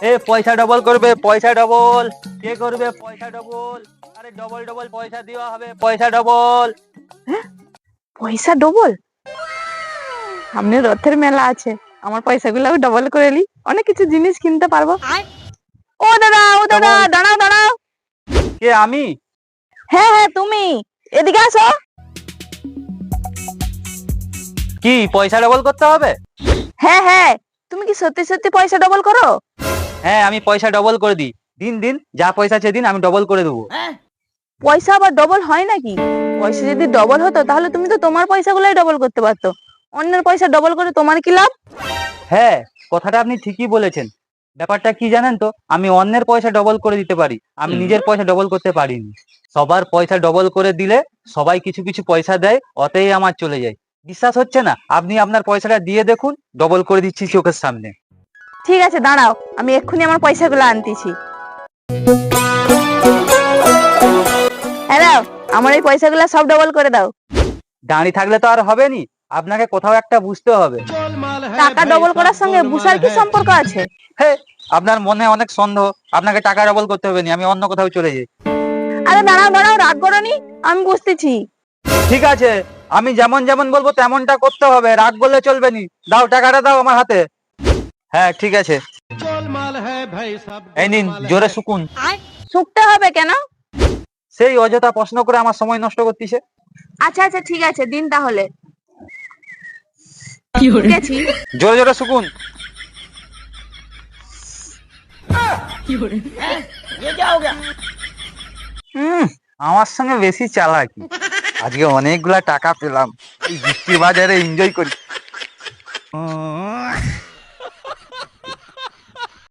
এ পয়সা ডবল করবে পয়সা ডবল কে করবে? পয়সা ডবল আরে ডবল ডবল পয়সা দেওয়া হবে পয়সা ডবল পয়সা ডবল সামনে রথের মেলা আছে আমার পয়সাগুলো আমি ডবল করে নি অনেক কিছু জিনিস কিনতে পারব। ও দাদা ও দাদা. দাঁড়াও দাঁড়াও। কে আমি? হ্যাঁ হ্যাঁ তুমি। এদিকে আসো। কি পয়সা ডবল করতে হবে? হ্যাঁ হ্যাঁ। তুমি কি সত্যি সত্যি পয়সা ডবল করো? হ্যাঁ আমি পয়সা ডবল করে দিই। দিন দিন যা পয়সা আছে দিন আমি ডবল করে দেবো। পয়সা আবার ডবল হয় নাকি? পয়সা যদি ডবল হতো তাহলে তুমি তো তোমার পয়সাগুলোই ডবল করতে পারতো। অন্যের পয়সা ডবল করে তোমার কি লাভ? হ্যাঁ কথাটা আপনি ঠিকই বলেছেন। ব্যাপারটা কি জানেন তো? আমি অন্যের পয়সা ডবল করে দিতে পারি। আমি নিজের পয়সা ডবল করতে পারিনি। সবার পয়সা ডবল করে দিলে সবাই কিছু কিছু পয়সা দেয় অতেই আমার চলে যায়। বিশ্বাস হচ্ছে না? আপনি আপনার পয়সাটা দিয়ে দেখুন ডবল করে দিচ্ছি চোখের সামনে। ঠিক আছে দাঁড়াও। আমি এক্ষুনি আমার পয়সাগুলো আনতেছি। হ্যালো আমার এই পয়সাগুলো সব ডবল করে দাও। দাঁড়িয়ে থাকলে তো আর হবে নি। আপনাকে কোথাও একটা বুঝতে হবে। টাকা ডবল করার সঙ্গে বুসার কি সম্পর্ক আছে? হে আপনার মনে অনেক সন্দেহ। আপনাকে টাকা ডবল করতে হবে না আমি অন্য কোথাও চলে যাই। আরে দাঁড়াও দাঁড়াও রাগ করনি আমি বুঝতেছি। ঠিক আছে আমি যেমন যেমন বলব তেমনটা করতে হবে। রাগ বললে চলবে নি। দাও টাকাটা দাও আমার হাতে। হ্যাঁ ঠিক আছে। এই নিন জোরে শুকুন। শুকতে হবে কেন? সেই অযথা প্রশ্ন করে আমার সময় নষ্ট করতেছে। আচ্ছা আচ্ছা ঠিক আছে দিন তাহলে। জোরে জোরে শুকুন। হুম আমার সঙ্গে বেশি চালাকি। আজকে অনেকগুলা টাকা পেলাম। এই বৃষ্টির বাজারে এনজয় করি।